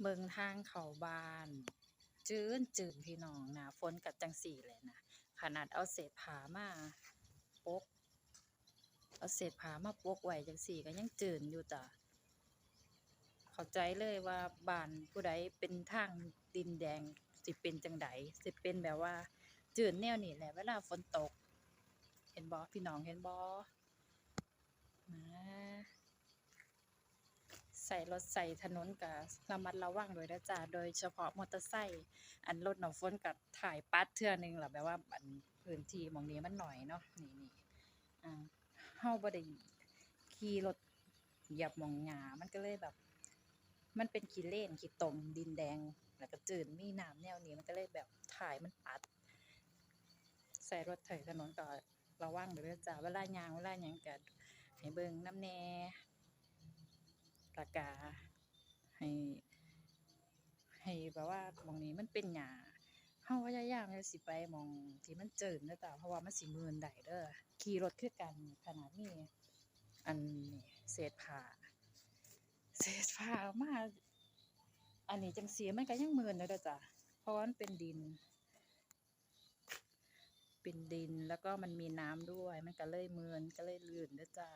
เบิ่งทางเขาบาน จืนจืนพี่น้องน้าฝนก็จั่งซี้แหละนะขนาดเอาเศษผ้ามาปกเอาเศษผ้ามาปกไว้จังซี้ก็ยังจืนอยู่จ้ะเข้าใจเลยว่าบานผู้ใดเป็นทางดินแดงสิเป็นจังใดสิเป็นแบบว่า จื้นแนวนี้แหละเวลาฝนตก เห็นบ่พี่น้องเห็นบ่มา ใส่รถใส่ถนนก็ระมัดระวังด้วยเด้อจ้าโดยเฉพาะมอเตอร์ไซค์อันรถหน้ำฝนก็ถ่ายปัดเทื่อนึงล่ะแบบว่าอันพื้นที่มองนี้มันหน้อยเนาะนี่ๆอ่าเราบ่ได้ขี่รถเหยียบมองหญ้ามันก็เลยแบบ มันเป็นขี้เล่นขี้ตมดินแดง แล้วก็จื้นมีน้ำแนวนี้มันก็เลยแบบถ่ายมันปัด ใส่รถไถถนนก็ระวังเด้อจ้าเวลายางเวลายังก็ให้เบิ่งน้ำแน่ แล้วก็ให้ ให้แบบว่ามองนี้มันเป็นหญ้าเราพยายามอย่าสิไปมองที่มันเจื้นเด้อจ้าเพราะว่ามันสิมื่นได้เด้อขี่รถคือกันขนาดมีอันนี้เศษผ้าเศษผ้ามาอันนี้จั่งซี้มันก็ยังมื่นอยู่เด้อจ้าเพราะว่ามันเป็นดิน เป็นดินแล้วก็มันมีน้ำด้วย มันก็เลยมื่นก็เลยลื่นเด้อจ้า